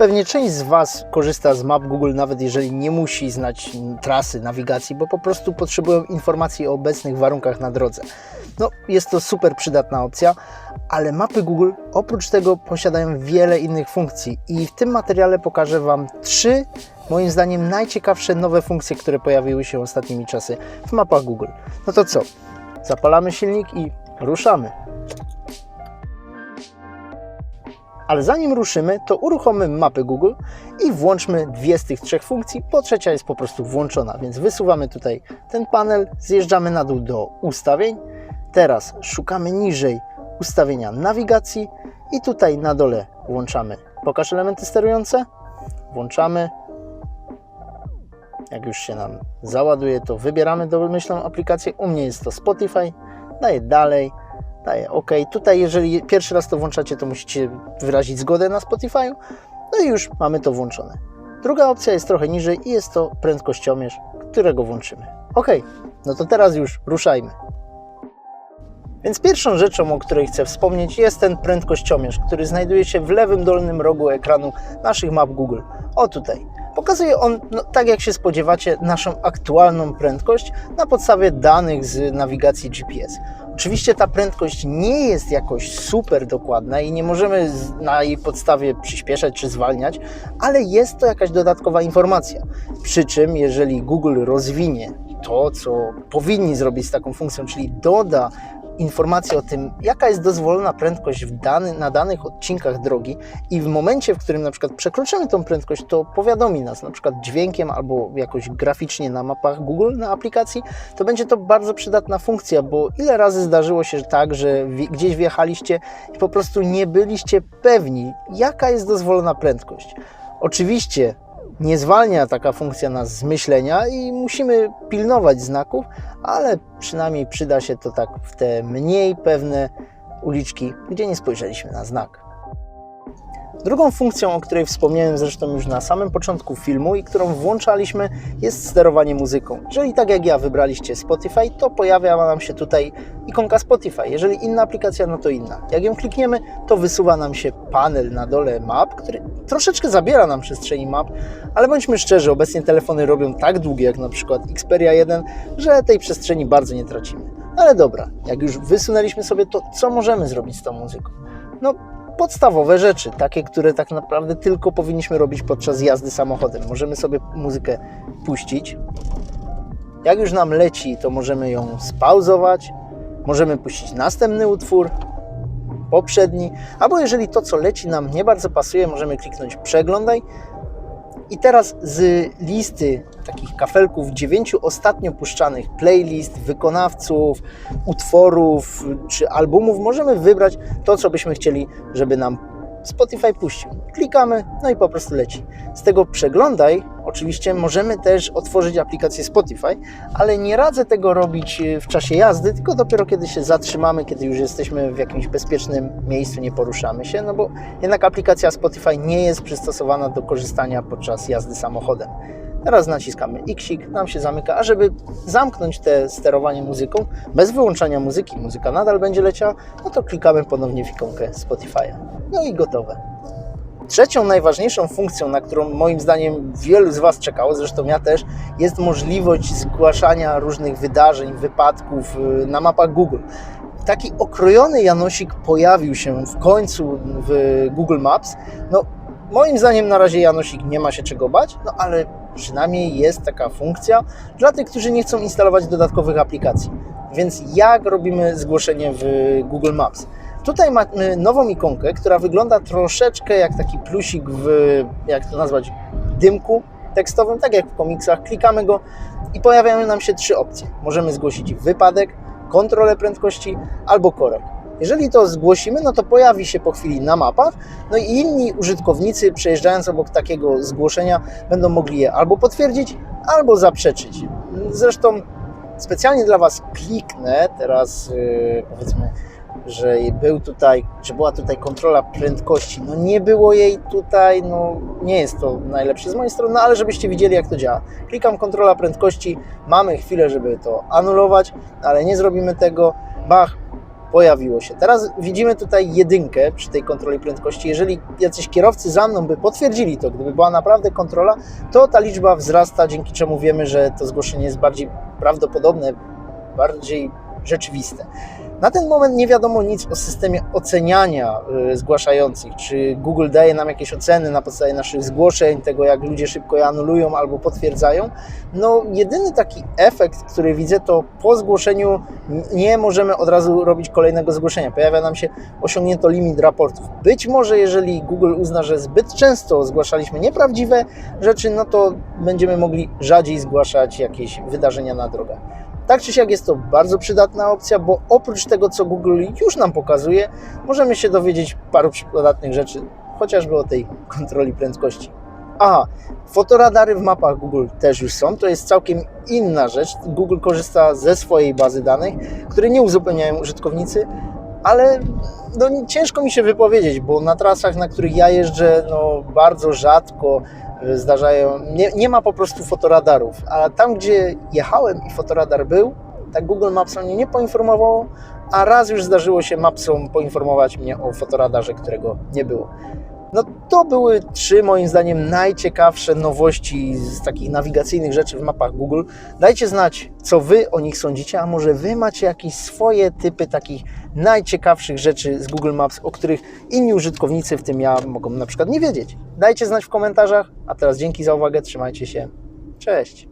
Pewnie część z Was korzysta z map Google, nawet jeżeli nie musi znać trasy nawigacji, bo po prostu potrzebują informacji o obecnych warunkach na drodze. No, jest to super przydatna opcja, ale mapy Google oprócz tego posiadają wiele innych funkcji i w tym materiale pokażę Wam trzy, moim zdaniem, najciekawsze nowe funkcje, które pojawiły się ostatnimi czasy w mapach Google. No to co? Zapalamy silnik i ruszamy. Ale zanim ruszymy, to uruchommy mapy Google i włączmy dwie z tych trzech funkcji, bo trzecia jest po prostu włączona. Więc wysuwamy tutaj ten panel, zjeżdżamy na dół do ustawień. Teraz szukamy niżej ustawienia nawigacji i tutaj na dole włączamy pokaż elementy sterujące, włączamy. Jak już się nam załaduje, to wybieramy domyślną aplikację. U mnie jest to Spotify. Daję dalej, daję OK. Tutaj, jeżeli pierwszy raz to włączacie, to musicie wyrazić zgodę na Spotify. No i już mamy to włączone. Druga opcja jest trochę niżej i jest to prędkościomierz, którego włączymy. OK, no to teraz już ruszajmy. Więc pierwszą rzeczą, o której chcę wspomnieć, jest ten prędkościomierz, który znajduje się w lewym dolnym rogu ekranu naszych map Google. O tutaj. Pokazuje on, no, tak jak się spodziewacie, naszą aktualną prędkość na podstawie danych z nawigacji GPS. Oczywiście ta prędkość nie jest jakoś super dokładna i nie możemy na jej podstawie przyspieszać czy zwalniać, ale jest to jakaś dodatkowa informacja. Przy czym, jeżeli Google rozwinie to, co powinni zrobić z taką funkcją, czyli doda informację o tym, jaka jest dozwolona prędkość dany, na danych odcinkach drogi i w momencie, w którym na przykład przekroczymy tą prędkość, to powiadomi nas na przykład dźwiękiem albo jakoś graficznie na mapach Google, na aplikacji, to będzie to bardzo przydatna funkcja, bo ile razy zdarzyło się tak, że gdzieś wjechaliście i po prostu nie byliście pewni, jaka jest dozwolona prędkość. Oczywiście nie zwalnia taka funkcja nas z myślenia i musimy pilnować znaków, ale przynajmniej przyda się to tak w te mniej pewne uliczki, gdzie nie spojrzeliśmy na znak. Drugą funkcją, o której wspomniałem zresztą już na samym początku filmu i którą włączaliśmy, jest sterowanie muzyką. Jeżeli tak jak ja wybraliście Spotify, to pojawia nam się tutaj ikonka Spotify. Jeżeli inna aplikacja, no to inna. Jak ją klikniemy, to wysuwa nam się panel na dole map, który troszeczkę zabiera nam przestrzeni map, ale bądźmy szczerzy, obecnie telefony robią tak długie, jak na przykład Xperia 1, że tej przestrzeni bardzo nie tracimy. Ale dobra, jak już wysunęliśmy sobie, to co możemy zrobić z tą muzyką? No, podstawowe rzeczy, takie, które tak naprawdę tylko powinniśmy robić podczas jazdy samochodem. Możemy sobie muzykę puścić. Jak już nam leci, to możemy ją spauzować. Możemy puścić następny utwór, poprzedni, albo jeżeli to, co leci, nam nie bardzo pasuje, możemy kliknąć przeglądaj. I teraz z listy takich kafelków dziewięciu ostatnio puszczanych playlist, wykonawców, utworów czy albumów możemy wybrać to, co byśmy chcieli, żeby nam Spotify puścił. Klikamy, no i po prostu leci. Z tego przeglądaj, oczywiście możemy też otworzyć aplikację Spotify, ale nie radzę tego robić e, w czasie jazdy, tylko dopiero kiedy się zatrzymamy, kiedy już jesteśmy w jakimś bezpiecznym miejscu, nie poruszamy się, no bo jednak aplikacja Spotify nie jest przystosowana do korzystania podczas jazdy samochodem. Teraz naciskamy X, nam się zamyka, a żeby zamknąć te sterowanie muzyką, bez wyłączania muzyki, muzyka nadal będzie leciała, no to klikamy ponownie w ikonkę Spotify'a. No i gotowe. Trzecią najważniejszą funkcją, na którą moim zdaniem wielu z Was czekało, zresztą ja też, jest możliwość zgłaszania różnych wydarzeń, wypadków y, na mapach Google. Taki okrojony Janosik pojawił się w końcu w Google Maps. No, moim zdaniem na razie Janosik nie ma się czego bać, no ale przynajmniej jest taka funkcja dla tych, którzy nie chcą instalować dodatkowych aplikacji. Więc jak robimy zgłoszenie w Google Maps? Tutaj mamy nową ikonkę, która wygląda troszeczkę jak taki plusik w, jak to nazwać, dymku tekstowym, tak jak w komiksach. Klikamy go i pojawiają nam się trzy opcje. Możemy zgłosić wypadek, kontrolę prędkości albo korek. Jeżeli to zgłosimy, no to pojawi się po chwili na mapach, no i inni użytkownicy przejeżdżając obok takiego zgłoszenia będą mogli je albo potwierdzić, albo zaprzeczyć. Zresztą specjalnie dla Was kliknę teraz, yy, powiedzmy, że był tutaj, że była tutaj kontrola prędkości. No nie było jej tutaj, no nie jest to najlepsze z mojej strony, no ale żebyście widzieli jak to działa. Klikam kontrola prędkości, mamy chwilę, żeby to anulować, ale nie zrobimy tego. Bach, pojawiło się. Teraz widzimy tutaj jedynkę przy tej kontroli prędkości. Jeżeli jacyś kierowcy za mną by potwierdzili to, gdyby była naprawdę kontrola, to ta liczba wzrasta, dzięki czemu wiemy, że to zgłoszenie jest bardziej prawdopodobne, bardziej rzeczywiste. Na ten moment nie wiadomo nic o systemie oceniania y, zgłaszających. Czy Google daje nam jakieś oceny na podstawie naszych zgłoszeń, tego jak ludzie szybko je anulują albo potwierdzają. No, jedyny taki efekt, który widzę, to po zgłoszeniu nie możemy od razu robić kolejnego zgłoszenia. Pojawia nam się osiągnięto limit raportów. Być może, jeżeli Google uzna, że zbyt często zgłaszaliśmy nieprawdziwe rzeczy, no to będziemy mogli rzadziej zgłaszać jakieś wydarzenia na drogach. Tak czy siak jest to bardzo przydatna opcja, bo oprócz tego, co Google już nam pokazuje, możemy się dowiedzieć paru przydatnych rzeczy, chociażby o tej kontroli prędkości. Aha, fotoradary w mapach Google też już są. To jest całkiem inna rzecz. Google korzysta ze swojej bazy danych, które nie uzupełniają użytkownicy, ale no, ciężko mi się wypowiedzieć, bo na trasach, na których ja jeżdżę, no, bardzo rzadko zdarzają, nie, nie ma po prostu fotoradarów, a tam, gdzie jechałem i fotoradar był, tak Google Maps mnie nie poinformowało, a raz już zdarzyło się Mapsom poinformować mnie o fotoradarze, którego nie było. No to były trzy moim zdaniem najciekawsze nowości z takich nawigacyjnych rzeczy w mapach Google. Dajcie znać, co Wy o nich sądzicie, a może Wy macie jakieś swoje typy takich najciekawszych rzeczy z Google Maps, o których inni użytkownicy, w tym ja, mogą na przykład nie wiedzieć. Dajcie znać w komentarzach, a teraz dzięki za uwagę, trzymajcie się, cześć!